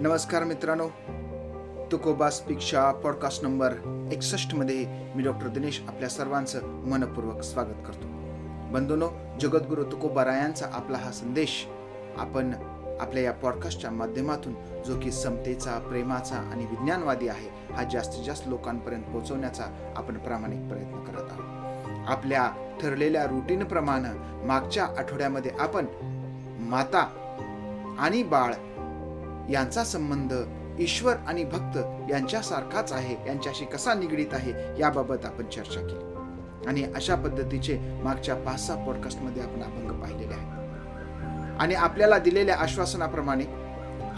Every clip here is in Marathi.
नमस्कार मित्रांनो. तुकोबा स्पीकच्या पॉडकास्ट नंबर एकसष्टमध्ये मी डॉक्टर दिनेश आपल्या सर्वांचं मनपूर्वक स्वागत करतो. बंधूनो जगद्गुरु तुकोबारायांचा आपला हा संदेश आपण आपल्या या पॉडकास्टच्या माध्यमातून जो की समतेचा प्रेमाचा आणि विज्ञानवादी आहे हा जास्तीत जास्त लोकांपर्यंत पोहोचवण्याचा आपण प्रामाणिक प्रयत्न करत आहोत. आपल्या ठरलेल्या रुटीनप्रमाणे मागच्या आठवड्यामध्ये आपण माता आणि बाळ यांचा संबंध ईश्वर आणि भक्त यांच्यासारखाच आहे यांच्याशी कसा निगडीत आहे याबाबत आपण चर्चा केली. आणि अशा पद्धतीचे मागच्या पाच सहा पॉडकास्टमध्ये आपण अभंग पाहिलेले आहे आणि आपल्याला दिलेल्या आश्वासनाप्रमाणे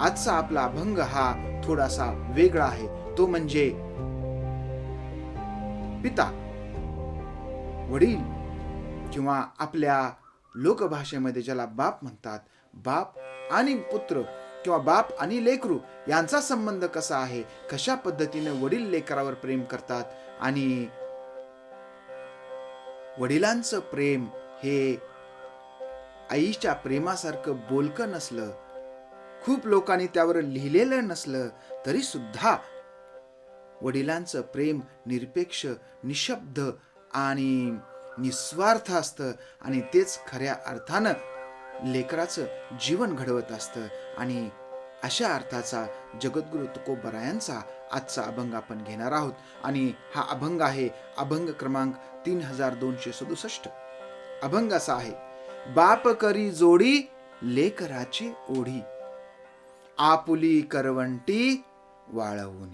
आजचा आपला अभंग हा थोडासा वेगळा आहे. तो म्हणजे पिता वडील किंवा आपल्या लोकभाषेमध्ये ज्याला बाप म्हणतात बाप आणि पुत्र किंवा बाप आणि लेकरू यांचा संबंध कसा आहे? कशा पद्धतीने वडील लेकरावर प्रेम करतात? आणि वडिलांचं प्रेम हे आईच्या प्रेमासारखं बोलकं नसलं खूप लोकांनी त्यावर लिहिलेलं नसलं तरी सुद्धा वडिलांचं प्रेम निरपेक्ष निशब्द आणि निस्वार्थ असतं. आणि तेच खऱ्या अर्थानं लेकराचं जीवन घडवत असतं आणि अशा अर्थाचा जगद्गुरु तुकोबरायांचा आजचा अभंग आपण घेणार आहोत. आणि हा अभंग आहे अभंग क्रमांक तीन हजार दोनशे सदुसष्ट. अभंग असा आहे बाप करी जोडी लेकराची ओढी. आपुली करवंटी वाळवून.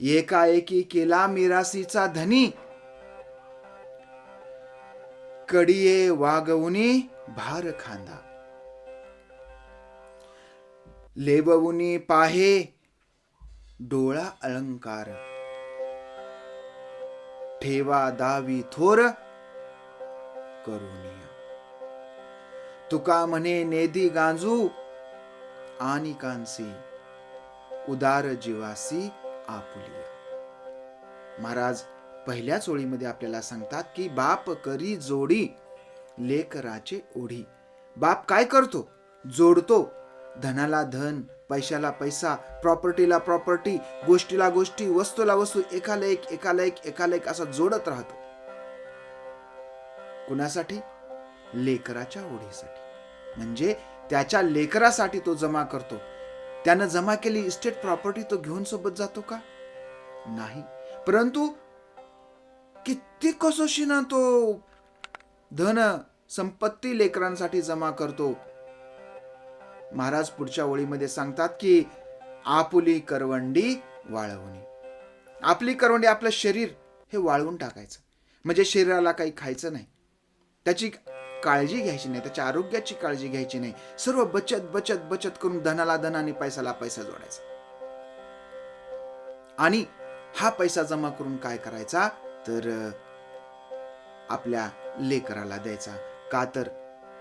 एकाएकी केला मिरासीचा धनी. कडिये वागवुनी. भार खांदा. लेबवुनी पाहे डोळा अलंकार. ठेवा दावी थोर करुनिया तुका म्हणे नेदी गांजू आणि कांसी उदार जीवासी आपुलिया. महाराज पहिल्याच ओळीमध्ये आपल्याला सांगतात की बाप करी जोडी. लेकराचे ओढी. बाप काय करतो? जोडतो. धनाला धन पैशाला पैसा प्रॉपर्टीला प्रॉपर्टी गोष्टीला गोष्टी वस्तूला वस्तू एकाला एक एकाला एक एकाला एक असा जोडत राहतो. कुणासाठी? लेकराच्या ओढीसाठी. म्हणजे त्याच्या लेकरासाठी तो जमा करतो. त्यानं जमा केली इस्टेट प्रॉपर्टी तो घेऊन सोबत जातो का? नाही. परंतु किती कसोशीनं तो धन संपत्ती लेकरांसाठी जमा करतो. महाराज पुढच्या ओळीमध्ये सांगतात की आपुली करवंडी वाळवणी. आपली करवंडी आपलं शरीर हे वाळवून टाकायचं. म्हणजे शरीराला काही खायचं नाही. त्याची काळजी घ्यायची नाही. त्याच्या आरोग्याची काळजी घ्यायची नाही. सर्व बचत बचत बचत करून धनाला धन आणि पैसाला पैसा जोडायचा. आणि हा पैसा जमा करून काय करायचा? तर आपल्या लेकराला द्यायचा. का तर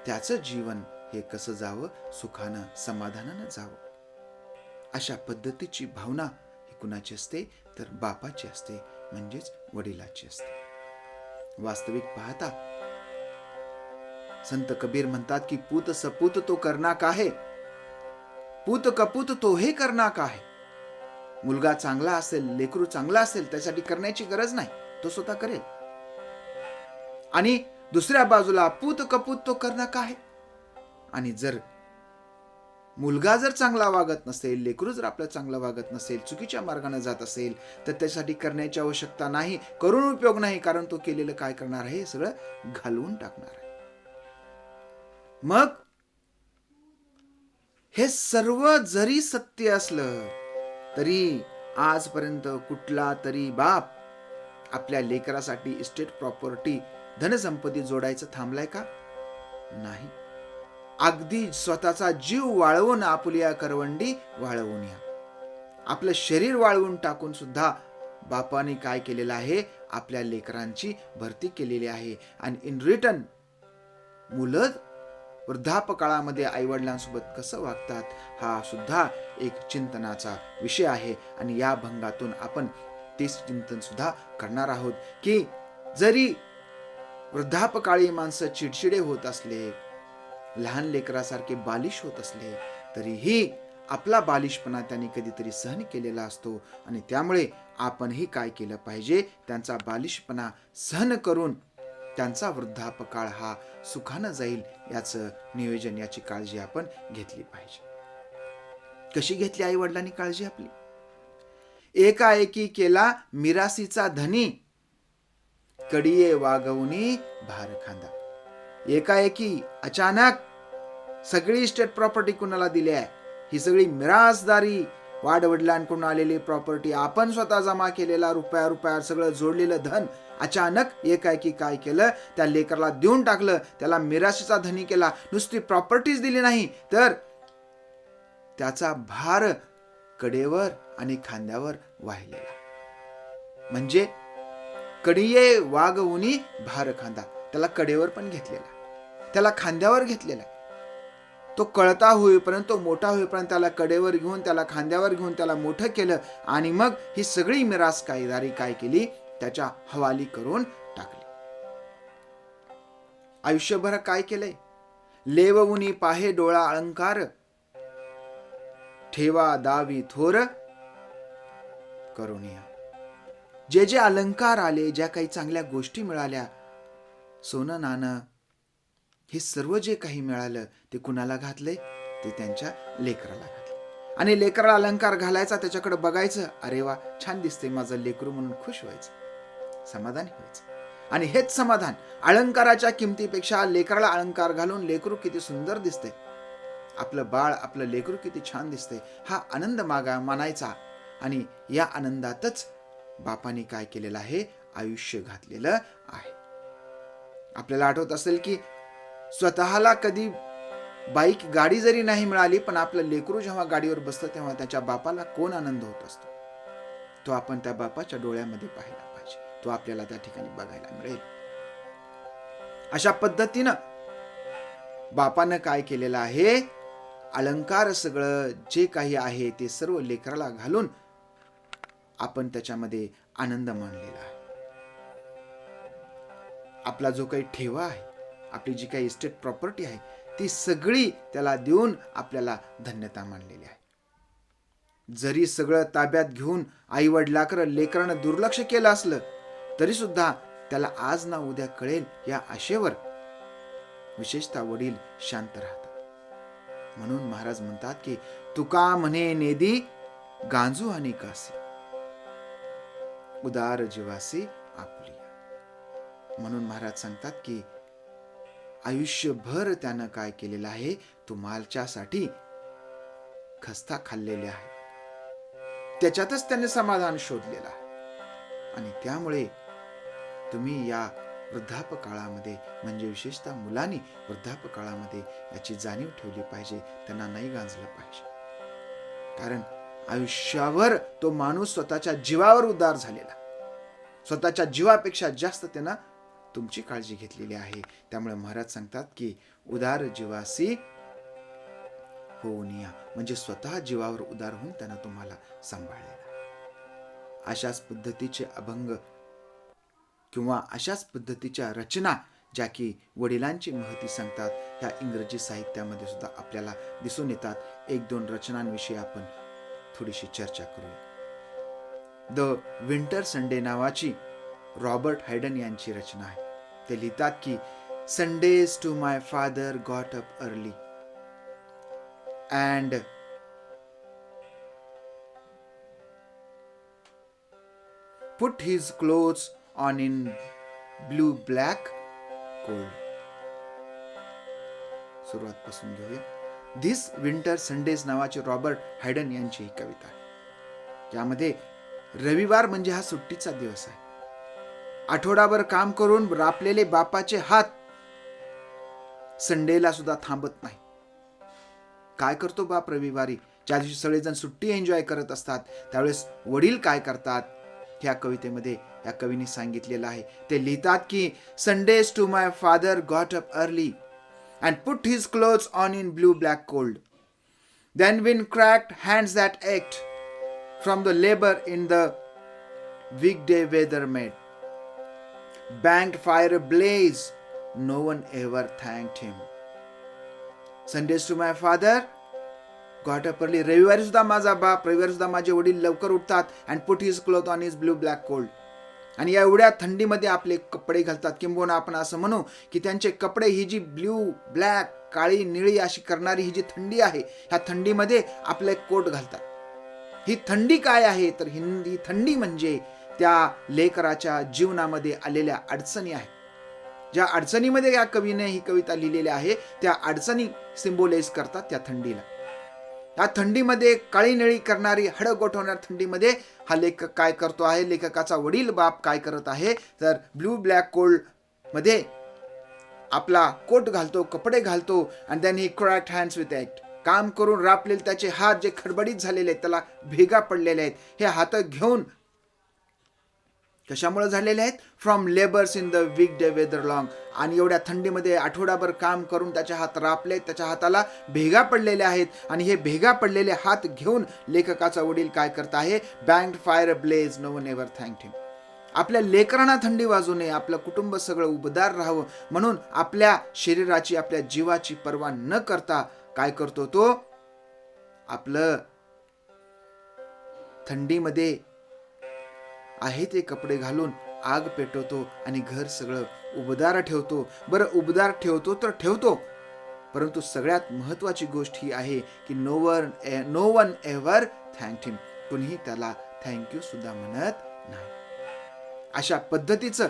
त्याचं जीवन हे कसं जावं? सुखानं समाधानानं जावं. अशा पद्धतीची भावना ही कुणाची असते? तर बापाची असते म्हणजेच वडिलाची असते. वास्तविक पाहता संत कबीर म्हणतात की पूत सपूत तो करना काहे पूत कपूत तो हे करना काहे मुलगा चांगला असेल लेकरू चांगला असेल त्यासाठी करण्याची गरज नाही. तो स्वतः करेल. आणि दुसऱ्या बाजूला पूत कपूत तो करणं काय? आणि जर मुलगा जर चांगला वागत नसेल लेकरू जर आपलं चांगलं वागत नसेल चुकीच्या मार्गाने जात असेल तर त्यासाठी करण्याची आवश्यकता नाही करून उपयोग नाही कारण तो केलेलं काय करणार आहे? हे सगळं घालवून टाकणार आहे. मग हे सर्व जरी सत्य असलं तरी आजपर्यंत कुठला तरी बाप आपल्या लेकरासाठी इस्टेट प्रॉपर्टी धनसंपत्ती जोडायचं थांबलाय का? नाही. अगदी स्वतःचा जीव वाळवून आपुलिया करवंडी वाळवून या. आपलं शरीर वाळवून टाकून सुद्धा बापाने काय केलेलं आहे? आपल्या लेकरांची भरती केलेली आहे. आणि इन रिटर्न मुलं वृद्धापकाळामध्ये आईवडिलांसोबत कसं वागतात? हा सुद्धा एक चिंतनाचा विषय आहे. आणि या भंगातून आपण तेच चिंतन सुद्धा करणार आहोत की जरी वृद्धापकाळी माणसं चिडचिडे होत असले लहान लेकरासारखे बालिश होत असले तरीही आपला बालिशपणा त्यांनी कधीतरी सहन केलेला असतो आणि त्यामुळे आपणही काय केलं पाहिजे त्यांचा बालिशपणा सहन करून त्यांचा वृद्धापकाळ हा सुखानं जाईल याचं नियोजन याची काळजी आपण घेतली पाहिजे. कशी घेतली आई वडिलांनी काळजी आपली? एकाएकी केला मिरासीचा धनी कडिये वागवणी भार खांदा. एकाएकी अचानक सगळी स्टेट प्रॉपर्टी कुणाला दिली आहे? ही सगळी मिरासदारी वाडवडिलांकडून आलेली प्रॉपर्टी आपण स्वतः जमा केलेला रुपया रुपया सगळं जोडलेलं धन अचानक एकाएकी काय केलं? त्या लेकरला देऊन टाकलं त्याला मिराशीचा धनी केला नुसती प्रॉपर्टीज दिली नाही तर त्याचा भार कडेवर आणि खांद्यावर वाहिलेला. म्हणजे कडिये वागवुनी भार खांदा. त्याला कडेवर पण घेतलेला. त्याला खांद्यावर घेतलेला. तो कळता होईपर्यंत तो मोठा होईपर्यंत त्याला कडेवर घेऊन त्याला खांद्यावर घेऊन त्याला मोठं केलं आणि मग ही सगळी मिरास कायदारी काय केली? त्याच्या हवाली करून टाकली. आयुष्यभर काय केलंय? लेवउनी पाहे डोळा अलंकार ठेवा दावी थोर करुणिया. जे जे अलंकार आले ज्या काही चांगल्या गोष्टी मिळाल्या सोनं नाणं हे सर्व जे काही मिळालं ते कुणाला घातले? ते त्यांच्या लेकराला घातले. आणि लेकराला अलंकार घालायचा त्याच्याकडे बघायचं अरे वा छान दिसते माझं लेकरू म्हणून खुश व्हायचं. समाधान व्हायचं. आणि हेच समाधान अलंकाराच्या किमतीपेक्षा लेकराला अलंकार घालून लेकरू किती सुंदर दिसते आपलं बाळ आपलं लेकरू किती छान दिसते हा आनंद मागा मानायचा. आणि या आनंदातच बापाने काय केलेलं आहे? आयुष्य घातलेलं आहे. आपल्याला आठवत असेल की स्वतःला कधी बाईक गाडी जरी नाही मिळाली पण आपलं लेकरू जेव्हा गाडीवर बसतं तेव्हा त्याच्या बापाला कोण आनंद होत असतो? तो आपण त्या बापाच्या डोळ्यामध्ये पाहायला पाहिजे. तो आपल्याला त्या ठिकाणी बघायला मिळेल. अशा पद्धतीनं बापानं काय केलेलं आहे? अलंकार सगळं जे काही आहे ते सर्व लेकराला घालून आपण त्याच्यामध्ये आनंद मानलेला आहे. आपला जो काही ठेवा आहे आपली जी काही इस्टेट प्रॉपर्टी आहे ती सगळी त्याला देऊन आपल्याला धन्यता मानलेली आहे. जरी सगळं ताब्यात घेऊन आई वडिलाकडं लेकरानं दुर्लक्ष केलं असलं तरी सुद्धा त्याला आज ना उद्या कळेल या आशेवर विशेषतः वडील शांत राहतात. म्हणून महाराज म्हणतात की तुका म्हणे नेदी गांजू आणि कासी. उदार जीवासी आपली म्हणून महाराज सांगतात की आयुष्यभर त्यानं काय केलेलं आहे तुम्हाच्यासाठी खस्ता खाल्लेले आहे. त्याच्यातच त्याने समाधान शोधलेलं आहे. आणि त्यामुळे तुम्ही या वृद्धापकाळामध्ये म्हणजे विशेषतः मुलांनी वृद्धापकाळामध्ये याची जाणीव ठेवली पाहिजे त्यांना नाही गांजलं पाहिजे. कारण आयुष्यावर तो माणूस स्वतःच्या जीवावर उदार झालेला. स्वतःच्या जीवापेक्षा जास्त त्यानं तुमची काळजी घेतलेली आहे. त्यामुळे महाराज सांगतात की उदार जीवासी होऊन या म्हणजे स्वतः जीवावर उदार होऊन त्यानं तुम्हाला सांभाळलेला अशाच पद्धतीचे अभंग किंवा अशाच पद्धतीच्या रचना ज्या की वडिलांची महती सांगतात ह्या इंग्रजी साहित्यामध्ये सुद्धा आपल्याला दिसून येतात. एक दोन रचनांविषयी आपण थोडीशी चर्चा करूया. द विंटर संडे नावाची रॉबर्ट हायडन यांची रचना आहे. ते लिहितात की Sundays too my father got up early and put his clothes on in blue, black cold सुरुवात पासून घेऊया. धिस विंटर संडेज नावाची रॉबर्ट हायडन यांची ही कविता आहे. यामध्ये रविवार म्हणजे हा सुट्टीचा दिवस आहे. आठवडाभर काम करून रापलेले बापाचे हात संडेला सुद्धा थांबत नाही. काय करतो बाप रविवारी? ज्या दिवशी सगळेजण सुट्टी एन्जॉय करत असतात त्यावेळेस वडील काय करतात? ह्या कवितेमध्ये या कवीने सांगितलेलं आहे. ते लिहितात की Sundays too my father got up early And put his clothes on in blue black cold then with cracked hands that ached from the labour in the weekday weather made banked fire ablaze. No one ever thanked him. Sundays to my father got up early रविवारी सुद्धा माझा बाप रविवारी सुद्धा माझे वडील लवकर उठतात and put his cloth on his blue black cold आणि या एवढ्या थंडीमध्ये आपले कपडे घालतात. किंबहुना आपण असं म्हणू की त्यांचे कपडे ही जी ब्ल्यू ब्लॅक काळी निळी अशी करणारी ही जी थंडी आहे ह्या थंडीमध्ये आपले कोट घालतात. ही थंडी काय आहे? तर हिंदी थंडी म्हणजे त्या लेकराच्या जीवनामध्ये आलेल्या अडचणी आहेत ज्या अडचणीमध्ये या कवीने ही कविता लिहिलेली आहे त्या अडचणी सिम्बोलाइज करतात त्या थंडीला. या थंडीमध्ये काळी निळी करणारी हड गोठवणार थंडीमध्ये हा लेखक काय करतो आहे? लेखकाचा वडील बाप काय करत आहे? तर ब्लू ब्लॅक कोल्डमध्ये आपला कोट घालतो कपडे घालतो आणि then he cracked hands with ached काम करून रापलेले त्याचे हात जे खडबडीत झालेले आहेत त्याला भेगा पडलेले आहेत. हे हात घेऊन कशामुळे झालेले आहेत? From labours in the weekday weather long आणि एवढ्या थंडीमध्ये आठवडाभर काम करून त्याच्या हात रापले त्याच्या हाताला भेगा पडलेले आहेत. आणि हे भेगा पडलेले हात घेऊन लेखकाचा वडील काय करत आहे? Bank fire blaze no one ever thank him आपल्या लेकरांना थंडी वाजू नये आपलं कुटुंब सगळं उबदार राहावं. म्हणून आपल्या शरीराची आपल्या जीवाची पर्वा न करता काय करतो तो? आपलं थंडीमध्ये आहे ते कपडे घालून आग पेटवतो आणि घर सगळं उबदार ठेवतो. बरं उबदार ठेवतो तर ठेवतो. परंतु सगळ्यात महत्वाची गोष्ट ही आहे की no one no one ever thank him कुणीही त्याला थँक्यू सुद्धा म्हणत नाही. अशा पद्धतीचं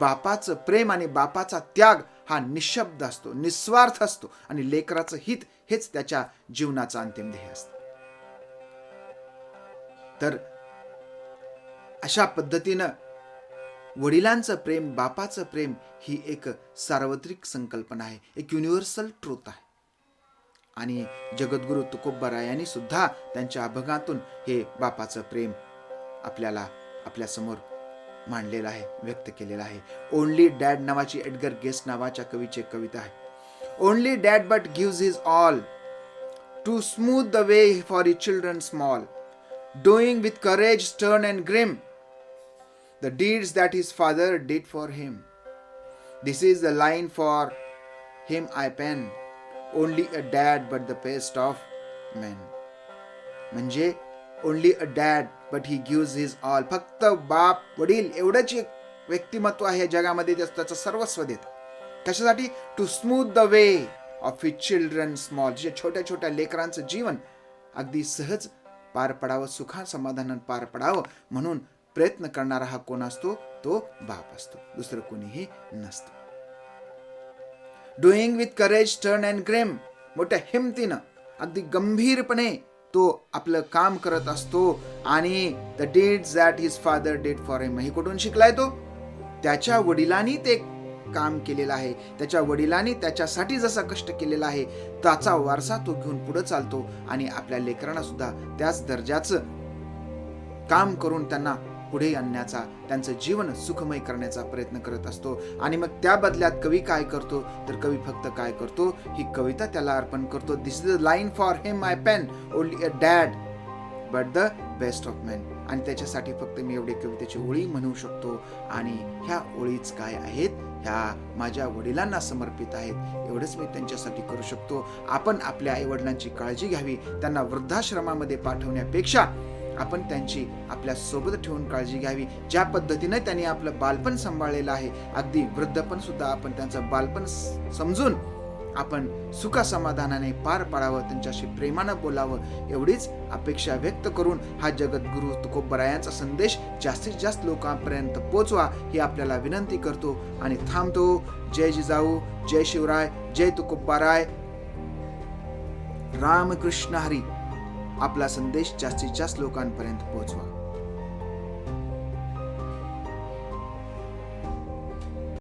बापाचं प्रेम आणि बापाचा त्याग हा निशब्द असतो निस्वार्थ असतो आणि लेकराचं हित हेच त्याच्या जीवनाचा अंतिम ध्येय असतं. तर अशा पद्धतीनं वडिलांचं प्रेम बापाचं प्रेम ही एक सार्वत्रिक संकल्पना आहे. एक युनिव्हर्सल ट्रूथ आहे. आणि जगद्गुरु तुकोबराय सुद्धा त्यांच्या अभंगातून हे बापाचं प्रेम आपल्याला आपल्यासमोर मांडलेलं आहे व्यक्त केलेलं आहे. ओनली डॅड नावाची एडगर गेस्ट नावाच्या कवीची एक कविता आहे. Only dad but gives is all to smooth the way for e children small doing with courage stern and grim the deeds that his father did for him. This is the line for him I pen. Only a dad, but the best of men. म्हणजे only a dad but he gives his all फक्त बाप वडील एवढंच एक व्यक्तिमत्व आहे जगामध्ये त्याचं त्याचं सर्वस्व देत त्याच्यासाठी to smooth the way of his children small जे छोट्या छोट्या लेकरांचं जीवन अगदी सहज पार पडावं सुखा समाधानानं पार पडावं म्हणून प्रयत्न करणारा हा कोण असतो? तो बाप असतो. दुसरं कोणीही नसतं. Doing with courage stern and grim मोठ्या हिमतीनं अगदी गंभीरपणे तो आपलं काम करत असतो आणि the deeds that his father did for him हे कुठून शिकलाय तो? त्याच्या वडिलांनी ते काम केलेलं आहे. त्याच्या वडिलांनी त्याच्यासाठी जसा कष्ट केलेला आहे त्याचा वारसा तो घेऊन पुढे चालतो आणि आपल्या लेकरांना सुद्धा त्याच दर्जाचं काम करून त्यांना पुढे आणण्याचा त्यांचं जीवन सुखमय करण्याचा प्रयत्न करत असतो. आणि मग त्या बदल्यात कवी काय करतो? तर कवी फक्त काय करतो? ही कविता त्याला अर्पण करतो. This is the line for him my pen only a dad but the best of man आणि त्याच्यासाठी फक्त मी एवढी कवितेची ओळी म्हणू शकतो. आणि ह्या ओळीच काय आहेत? ह्या माझ्या वडिलांना समर्पित आहेत. एवढंच मी त्यांच्यासाठी करू शकतो. आपण आपल्या आईवडिलांची काळजी घ्यावी. त्यांना वृद्धाश्रमामध्ये पाठवण्यापेक्षा आपण त्यांची आपल्यासोबत ठेवून काळजी घ्यावी. ज्या पद्धतीने त्यांनी आपलं बालपण सांभाळलेलं आहे अगदी वृद्धपण सुद्धा आपण त्यांचं बालपण समजून आपण सुखासमाधानाने पार पाडावं त्यांच्याशी प्रेमानं बोलावं एवढीच अपेक्षा व्यक्त करून हा जगद्गुरु तुकोबरायांचा संदेश जास्तीत जास्त लोकांपर्यंत पोचवा ही आपल्याला विनंती करतो आणि थांबतो. जय जिजाऊ जय शिवराय जय तुकोबाराय रामकृष्ण हरी. आपला संदेश जास्तीत जास्त लोकांपर्यंत पोहोचवा.